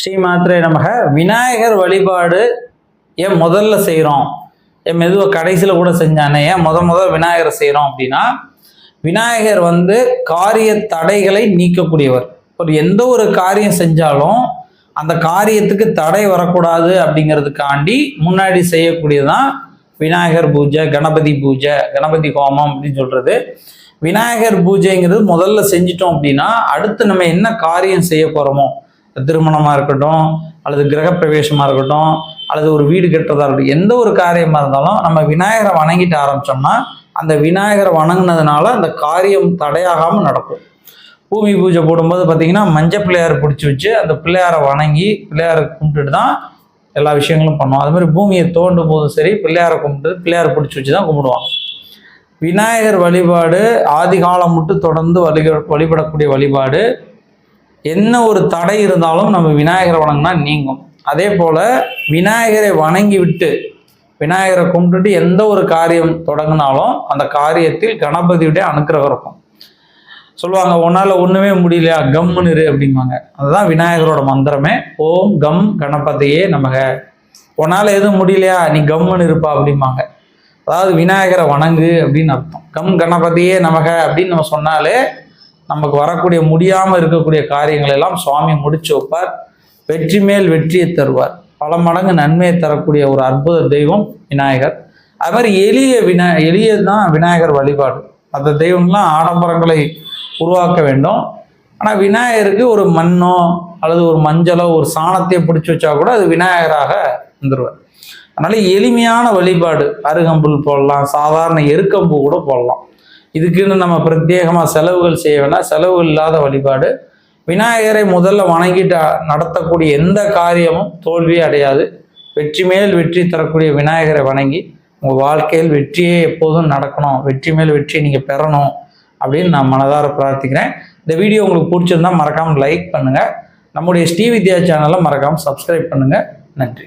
ஸ்ரீமாத்ரே நமக. விநாயகர் வழிபாடு ஏன் முதல்ல செய்கிறோம் ஏன் மெதுவாக கடைசியில் கூட செஞ்சானே? ஏன் முத முதல் விநாயகரை செய்கிறோம் அப்படின்னா விநாயகர் வந்து காரிய தடைகளை நீக்கக்கூடியவர். ஒரு எந்த ஒரு காரியம் செஞ்சாலும் அந்த காரியத்துக்கு தடை வரக்கூடாது அப்படிங்கிறதுக்காண்டி முன்னாடி செய்யக்கூடியதான் விநாயகர் பூஜை கணபதி பூஜை கணபதி ஹோமம் அப்படின்னு சொல்கிறது விநாயகர் பூஜைங்கிறது முதல்ல செஞ்சிட்டோம் அப்படின்னா அடுத்து நம்ம என்ன காரியம் செய்ய போகிறோமோ திருமணமாக இருக்கட்டும் அல்லது கிரகப்பிரவேசமாக இருக்கட்டும் அல்லது ஒரு வீடு கட்டுறதா இருக்கட்டும் எந்த ஒரு காரியமாக இருந்தாலும் நம்ம விநாயகரை வணங்கிட்டு ஆரம்பிச்சோம்னா அந்த விநாயகரை வணங்கினதுனால அந்த காரியம் தடையாகாமல் நடக்கும். பூமி பூஜை போடும்போது பார்த்திங்கன்னா மஞ்சள் பிள்ளையார் பிடிச்சி வச்சு அந்த பிள்ளையாரை வணங்கி பிள்ளையாரை கும்பிட்டுட்டு தான் எல்லா விஷயங்களும் பண்ணுவோம். அது மாதிரி பூமியை தோண்டும் போதும் சரி பிள்ளையாரை கும்பிட்டு பிள்ளையாரை பிடிச்சி வச்சு தான் கும்பிடுவாங்க. விநாயகர் வழிபாடு ஆதி காலம் மட்டும் தொடர்ந்து வழி வழிபடக்கூடிய வழிபாடு என்ன ஒரு தடை இருந்தாலும் நம்ம விநாயகரை வணங்கினா நீங்கும். அதே போல் விநாயகரை வணங்கி விட்டு விநாயகரை கும்பிட்டுட்டு எந்த ஒரு காரியம் தொடங்கினாலும் அந்த காரியத்தில் கணபதியுடைய அனுக்கிரகம் இருக்கும். சொல்லுவாங்க உன்னால் ஒன்றுமே முடியலையா? கம்முன்னு இரு அப்படிம்பாங்க. அதுதான் விநாயகரோட மந்திரமே. ஓம் கம் கணபதியே நமக. உன்னால் எதுவும் முடியலையா? நீ கம்முன்னு இருப்பா அப்படிம்பாங்க. அதாவது விநாயகரை வணங்கு அப்படின்னு அர்த்தம். கம் கணபதியே நமக அப்படின்னு நம்ம சொன்னாலே நமக்கு வரக்கூடிய முடியாமல் இருக்கக்கூடிய காரியங்கள் எல்லாம் சுவாமி முடிச்சு வைப்பார். வெற்றி மேல் வெற்றியை தருவார். பல மடங்கு நன்மையை தரக்கூடிய ஒரு அற்புத தெய்வம் விநாயகர். அது மாதிரி எளிய வினா எளிய தான் விநாயகர் வழிபாடு. அந்த தெய்வம்லாம் ஆடம்பரங்களை உருவாக்க வேண்டும். ஆனால் விநாயகருக்கு ஒரு மண்ணோ அல்லது ஒரு மஞ்சளோ ஒரு சாணத்தையோ பிடிச்சி வச்சா கூட அது விநாயகராக வந்துடுவார் அதனால எளிமையான வழிபாடு. அருகம்புல் போடலாம் சாதாரண எருக்கம்பு கூட போடலாம். இதுக்குன்னு நம்ம பிரத்யேகமாக செலவுகள் செய்ய வேண்டாம். செலவு இல்லாத வழிபாடு. விநாயகரை முதல்ல வணங்கிட்டு நடத்தக்கூடிய எந்த காரியமும் தோல்வி அடையாது. வெற்றி மேல் வெற்றி தரக்கூடிய விநாயகரை வணங்கி உங்கள் வாழ்க்கையில் வெற்றியே எப்போதும் நடக்கணும். வெற்றி மேல் வெற்றியை நீங்கள் பெறணும் அப்படின்னு நான் மனதார பிரார்த்திக்கிறேன். இந்த வீடியோ உங்களுக்கு பிடிச்சிருந்தா மறக்காமல் லைக் பண்ணுங்கள் நம்முடைய ஸ்ரீ வித்யா சேனலை மறக்காமல் சப்ஸ்கிரைப் பண்ணுங்கள் நன்றி.